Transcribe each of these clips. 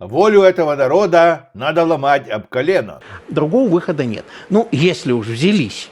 Волю этого народа надо ломать об колено. Другого выхода нет. Ну, если уж взялись.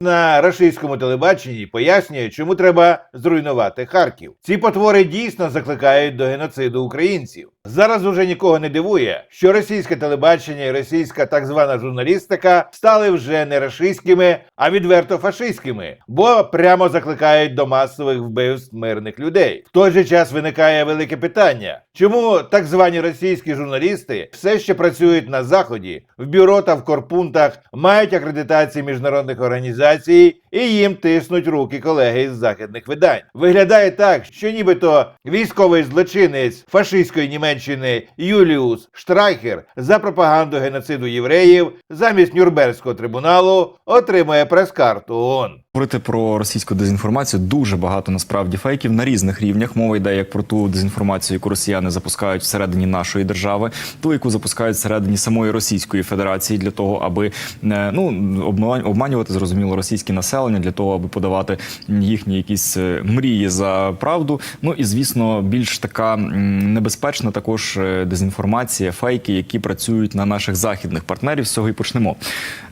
На російському телебаченні пояснює, чому треба зруйнувати Харків. Ці потвори дійсно закликають до геноциду українців. Зараз уже нікого не дивує, що російське телебачення і російська так звана журналістика стали вже не рашистськими, а відверто фашистськими, бо прямо закликають до масових вбивств мирних людей. В той же час виникає велике питання: чому так звані російські журналісти все ще працюють на заході в бюро та в корпунтах, мають акредитації міжнародних організацій і їм тиснуть руки колеги із західних видань. Виглядає так, що нібито військовий злочинець фашистської Німеччини Юліус Штрайхер за пропаганду геноциду євреїв замість Нюрнберзького трибуналу отримує прес-карту ООН. Говорити про російську дезінформацію дуже багато насправді фейків на різних рівнях. Мова йде як про ту дезінформацію, яку росіяни запускають всередині нашої держави, ту, яку запускають всередині самої Російської Федерації для того, аби е, ну обма- обманювати зрозуміло російське населення для того, аби подавати їхні якісь е, мрії за правду. Ну і звісно, більш така небезпечна також е, дезінформація, фейки, які працюють на наших західних партнерів. З цього і почнемо.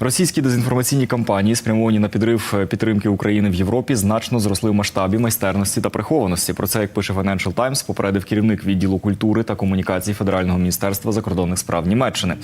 Російські дезінформаційні кампанії, спрямовані на підрив е, підтримки України в Європі, значно зросли в масштабі майстерності та прихованості. Про це, як пише Financial Times, попередив керівник відділу культури та комунікацій Федерального міністерства закордонних справ Німеччини.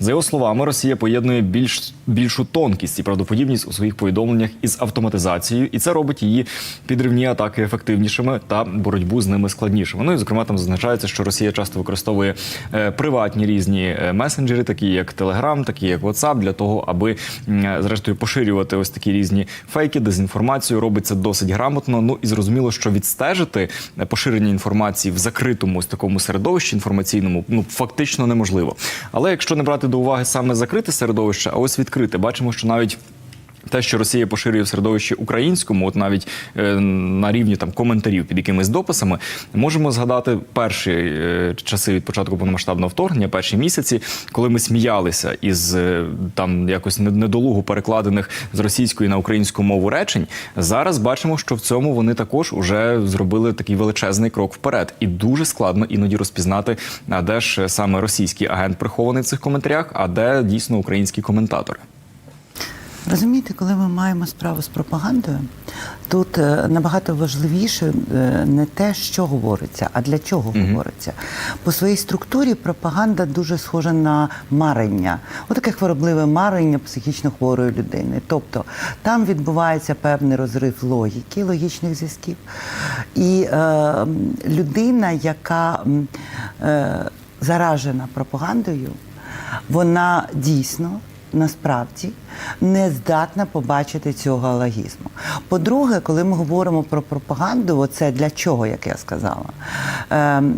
За його словами, Росія поєднує більш більшу тонкість і правдоподібність у своїх повідомленнях із автоматизацією, і це робить її підривні атаки ефективнішими та боротьбу з ними складнішими. Ну і зокрема там зазначається, що Росія часто використовує е, приватні різні е, месенджери, такі як Telegram, такі як WhatsApp, для того, аби е, зрештою поширювати ось такі різні фейки, дезінформацію. Робиться досить грамотно. Ну і зрозуміло, що відстежити е, поширення інформації в закритому ось такому середовищі інформаційному ну фактично неможливо. Але якщо не брати до уваги саме закрите середовище, а ось відкрите, бачимо, що навіть те, що Росія поширює в середовищі українському, от навіть е, на рівні там коментарів під якимись дописами, можемо згадати перші е, часи від початку повномасштабного вторгнення, перші місяці, коли ми сміялися із е, там якось не- недолугу перекладених з російської на українську мову речень. Зараз бачимо, що в цьому вони також уже зробили такий величезний крок вперед, і дуже складно іноді розпізнати, а де ж саме російський агент прихований в цих коментарях, а де дійсно українські коментатори. Розумієте, коли ми маємо справу з пропагандою, тут е, набагато важливіше е, не те, що говориться, а для чого говориться. По своїй структурі пропаганда дуже схожа на марення, отаке хворобливе марення психічно хворої людини. Тобто там відбувається певний розрив логіки, логічних зв'язків. І е, людина, яка е, заражена пропагандою, вона дійсно насправді не здатна побачити цього логізму. По-друге, коли ми говоримо про пропаганду, оце для чого, як я сказала, ем,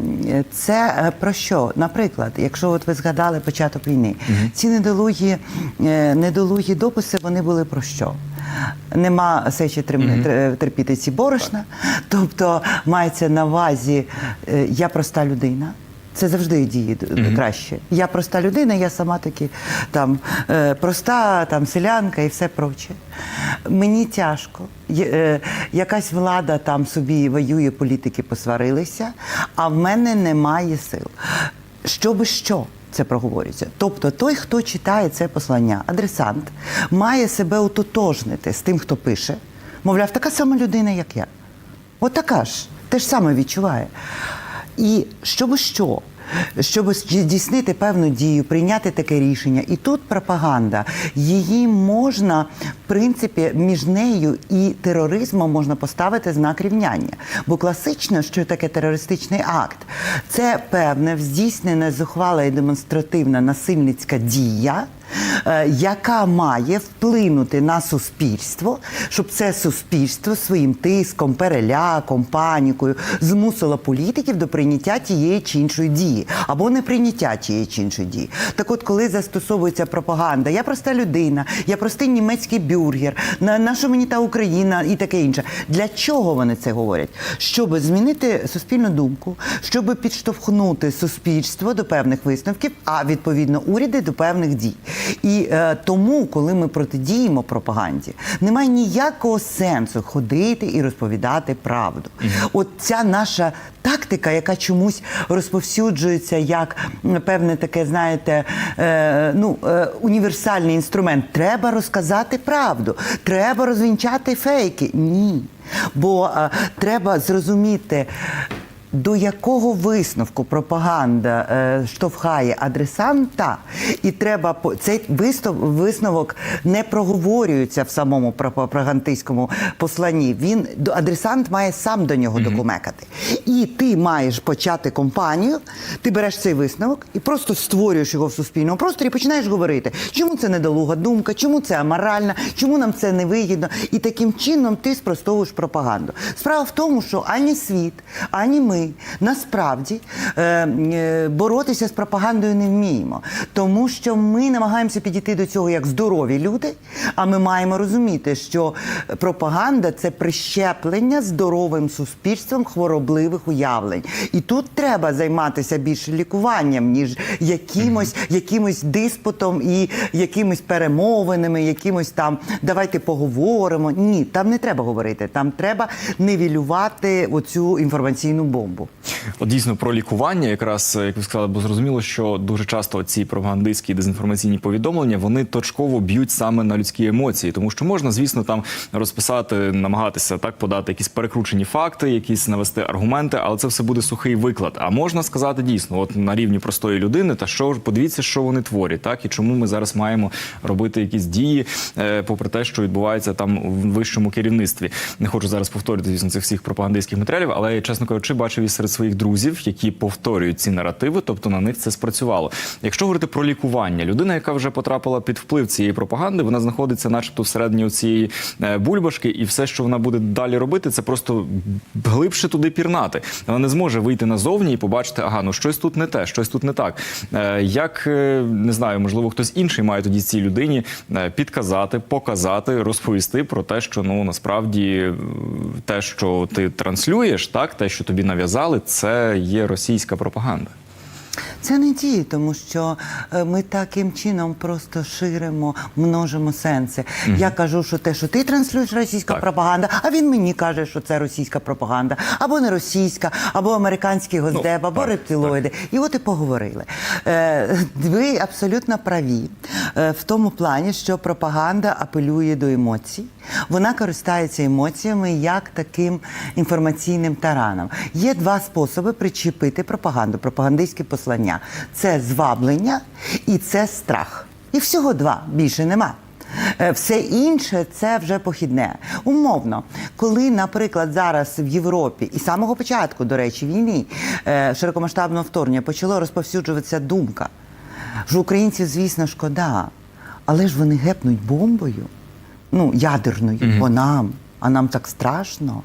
це е, про що? Наприклад, якщо от ви згадали початок війни, ці недолугі, е, недолугі дописи вони були про що? Нема сечі терпіти ці борошна, тобто мається на увазі е, я проста людина. Це завжди діє краще. Я проста людина, я сама таки там е, проста, там селянка і все проче. Мені тяжко. Е, якась влада там собі воює, політики посварилися, а в мене немає сил. Щоби що? Це проговорюється. Тобто той, хто читає це послання, адресант, має себе ототожнити з тим, хто пише. Мовляв, така сама людина, як я. От така ж, те ж саме відчуває. І щоб що? Щоб здійснити певну дію, прийняти таке рішення. І тут пропаганда. Її можна, в принципі, між нею і тероризмом можна поставити знак рівняння. Бо класично, що таке терористичний акт, це певне здійснена зухвала і демонстративна насильницька дія. Е, Яка має вплинути на суспільство, щоб це суспільство своїм тиском, переляком, панікою змусило політиків до прийняття тієї чи іншої дії або неприйняття тієї чи іншої дії. Так от, коли застосовується пропаганда, я проста людина, я простий німецький бюргер, на, на що мені та Україна і таке інше. Для чого вони це говорять? Щоб змінити суспільну думку, щоб підштовхнути суспільство до певних висновків, а відповідно уряди до певних дій. І І е, тому, коли ми протидіємо пропаганді, немає ніякого сенсу ходити і розповідати правду. От ця наша тактика, яка чомусь розповсюджується як певне таке, знаєте, е, ну, е, універсальний інструмент. Треба розказати правду, треба розвінчати фейки. Ні. Бо е, треба зрозуміти. До якого висновку пропаганда е, штовхає адресанта, і треба по- цей вистав, висновок не проговорюється в самому пропагандистському посланні. Він до адресант має сам до нього докумекати. І ти маєш почати компанію, ти береш цей висновок і просто створюєш його в суспільному просторі, і починаєш говорити, чому це недолуга думка, чому це аморально, чому нам це не вигідно. І таким чином ти спростовуєш пропаганду. Справа в тому, що ані світ, ані ми насправді е, е, боротися з пропагандою не вміємо, тому що ми намагаємося підійти до цього як здорові люди. А ми маємо розуміти, що пропаганда це прищеплення здоровим суспільством хворобливих уявлень. І тут треба займатися більше лікуванням, ніж якимось, якимось диспутом і якимось перемовинами, якимось там давайте поговоримо. Ні, там не треба говорити. Там треба невілювати оцю інформаційну бомбу. От дійсно про лікування, якраз як ви сказали, бо зрозуміло, що дуже часто ці пропагандистські дезінформаційні повідомлення вони точково б'ють саме на людські емоції, тому що можна, звісно, там розписати, намагатися так подати якісь перекручені факти, якісь навести аргументи, але це все буде сухий виклад. А можна сказати дійсно, от на рівні простої людини, та що подивіться, що вони творять, так і чому ми зараз маємо робити якісь дії, е, попри те, що відбувається там в вищому керівництві. Не хочу зараз повторювати звісно цих всіх пропагандистських матеріалів, але чесно кажучи, бачив і серед своїх друзів, які повторюють ці наративи, тобто на них це спрацювало. Якщо говорити про лікування, людина, яка вже потрапила під вплив цієї пропаганди, вона знаходиться, начебто, всередині цієї бульбашки, і все, що вона буде далі робити, це просто глибше туди пірнати. Вона не зможе вийти назовні і побачити, ага, ну щось тут не те, щось тут не так. Е, Як е, не знаю, можливо, хтось інший має тоді цій людині е, підказати, показати, розповісти про те, що ну насправді е, те, що ти транслюєш, так те, що тобі нав'язали, це є російська пропаганда. Це не діє, тому що е, ми таким чином просто ширимо, множимо сенси. Я кажу, що те, що ти транслюєш російська Так. пропаганда, а він мені каже, що це російська пропаганда, або не російська, або американський госдеп, або так, рептилоїди. І от і поговорили. Е, ви абсолютно праві е, в тому плані, що пропаганда апелює до емоцій. Вона користається емоціями як таким інформаційним тараном. Є два способи причепити пропаганду, пропагандистське послання: це зваблення і це страх. І всього два більше нема. Е, Все інше це вже похідне. Умовно, коли, наприклад, зараз в Європі і з самого початку, до речі, війни е, широкомасштабного вторгнення почало розповсюджуватися думка, що українців, звісно, шкода, але ж вони гепнуть бомбою, ну, ядерною, по нам, а нам так страшно.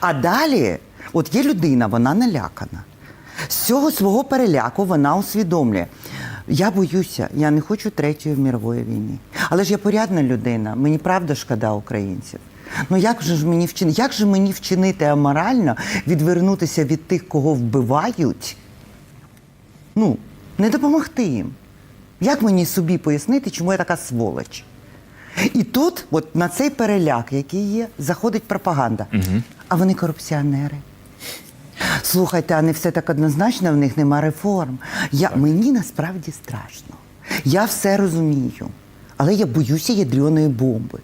А далі, от є людина, вона налякана. З цього свого переляку вона усвідомлює. Я боюся, я не хочу третьої мірової війни. Але ж я порядна людина, мені правда шкода українців. Ну як же ж мені вчинити? Як же мені вчинити аморально, відвернутися від тих, кого вбивають? Ну, не допомогти їм. Як мені собі пояснити, чому я така сволоч? І тут, от на цей переляк, який є, заходить пропаганда. А вони корупціонери. Слухайте, а не все так однозначно, в них нема реформ. Я, мені насправді страшно. Я все розумію, але я боюся ядреної бомби.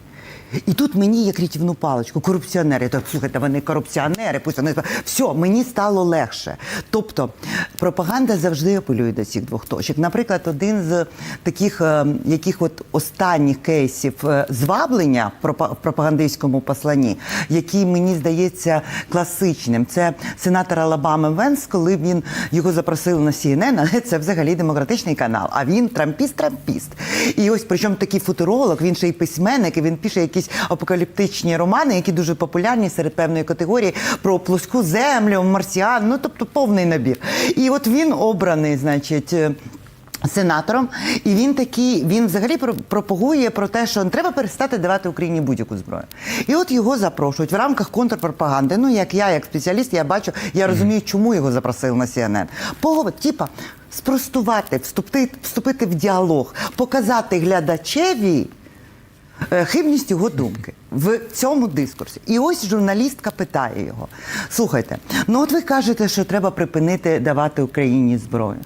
І тут мені як рятівну паличку, корупціонери. Так, слухайте, вони корупціонери, пусть вони все, мені стало легше. Тобто пропаганда завжди апелює до цих двох точок. Наприклад, один з таких е, яких от останніх кейсів е, зваблення в пропагандистському посланні, який мені здається класичним, це сенатор Алабами Венс, коли він його запросили на CNN, але це взагалі демократичний канал. А він трампіст-трампіст. І ось причому такий футуролог, він ще й письменник, і він пише якісь апокаліптичні романи, які дуже популярні серед певної категорії про плоску землю, марсіан, ну тобто повний набір. І от він обраний, значить. е, Сенатором, і він такий, він взагалі про- пропагує про те, що треба перестати давати Україні будь-яку зброю. І от його запрошують в рамках контрпропаганди. Ну, як я, як спеціаліст, я бачу, я розумію, чому його запросили на CNN. Поговор, типа, спростувати, вступити, вступити в діалог, показати глядачеві хибність його думки в цьому дискурсі. І ось журналістка питає його: слухайте, ну от ви кажете, що треба припинити давати Україні зброю.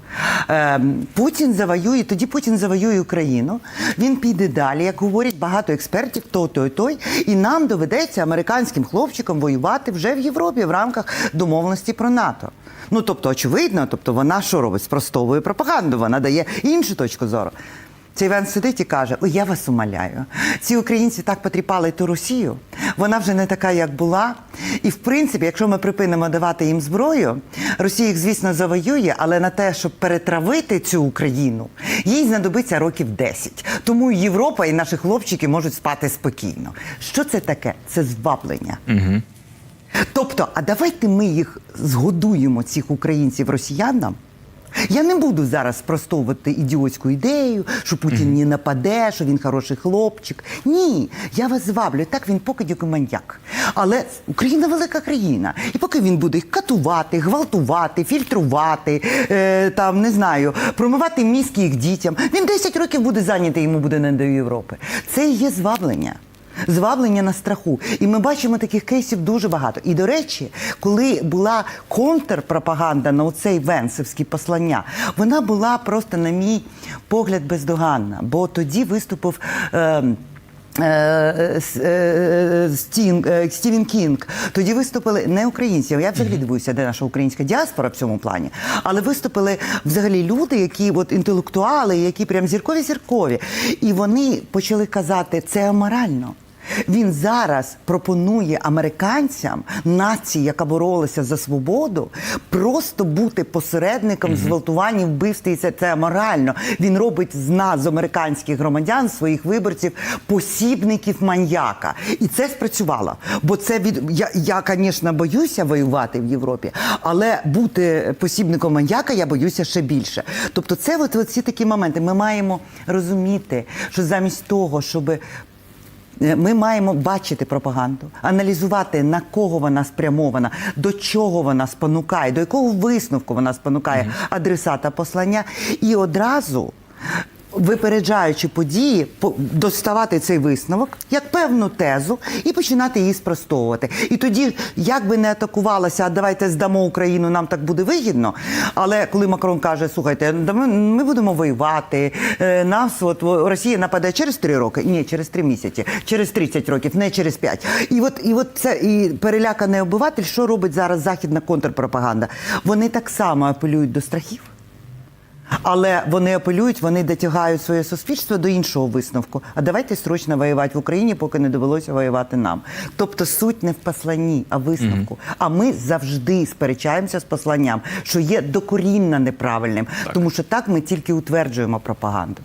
Е, Путін завоює, тоді Путін завоює Україну. Він піде далі, як говорять багато експертів, то той, той, і нам доведеться американським хлопчикам воювати вже в Європі в рамках домовленості про НАТО. Ну тобто, очевидно, тобто вона що робить? Спростовує пропаганду, вона дає іншу точку зору. Цей Іван сидить і каже: Ой, я вас умоляю. Ці українці так потріпали ту Росію. Вона вже не така, як була. І в принципі, якщо ми припинимо давати їм зброю, Росія їх, звісно, завоює, але на те, щоб перетравити цю Україну, їй знадобиться років 10. Тому Європа і наші хлопчики можуть спати спокійно. Що це таке? Це зваблення. Тобто, а давайте ми їх згодуємо, цих українців росіянам. Я не буду зараз спростовувати ідіотську ідею, що Путін не нападе, що він хороший хлопчик. Ні, я вас зваблю. Так він покидьок і маньяк. Але Україна велика країна. І поки він буде їх катувати, гвалтувати, фільтрувати, е, там не знаю, промивати мізки їх дітям, він 10 років буде зайнятий, йому буде не до Європи. Це і є зваблення. Зваблення на страху. І ми бачимо таких кейсів дуже багато. І до речі, коли була контрпропаганда на оцей венсовські послання, вона була просто, на мій погляд, бездоганна. Бо тоді виступив. Е, Е, е, Стін- е, Стівен Кінг. Тоді виступили не українці. Я взагалі дивуюся, де наша українська діаспора в цьому плані. Але виступили взагалі люди, які от інтелектуали, які прям зіркові зіркові. І вони почали казати, це аморально. Він зараз пропонує американцям, нації, яка боролася за свободу, просто бути посередником зґвалтувань, і вбивств, і це, це аморально. Він робить з нас, з американських громадян, своїх виборців, посібників маньяка. І це спрацювало. Бо це від я, я, звісно, боюся воювати в Європі, але бути посібником маньяка я боюся ще більше. Тобто, це от, от ці такі моменти. Ми маємо розуміти, що замість того, щоби Е, Ми маємо бачити пропаганду, аналізувати на кого вона спрямована, до чого вона спонукає, до якого висновку вона спонукає адресата послання, і одразу. Випереджаючи події, по- доставати цей висновок як певну тезу і починати її спростовувати. І тоді, як би не атакувалася, а давайте здамо Україну, нам так буде вигідно. Але коли Макрон каже, слухайте, да ми, будемо воювати, е, нас от Росія нападе через три роки, ні, через три місяці, через 30 років, не через 5. І от, і от це і переляканий обиватель, що робить зараз західна контрпропаганда? Вони так само апелюють до страхів. Але вони апелюють, вони дотягають своє суспільство до іншого висновку. А давайте срочно воювати в Україні, поки не довелося воювати нам. Тобто суть не в посланні, а в висновку. А ми завжди сперечаємося з посланням, що є докорінно неправильним, тому що так ми тільки утверджуємо пропаганду.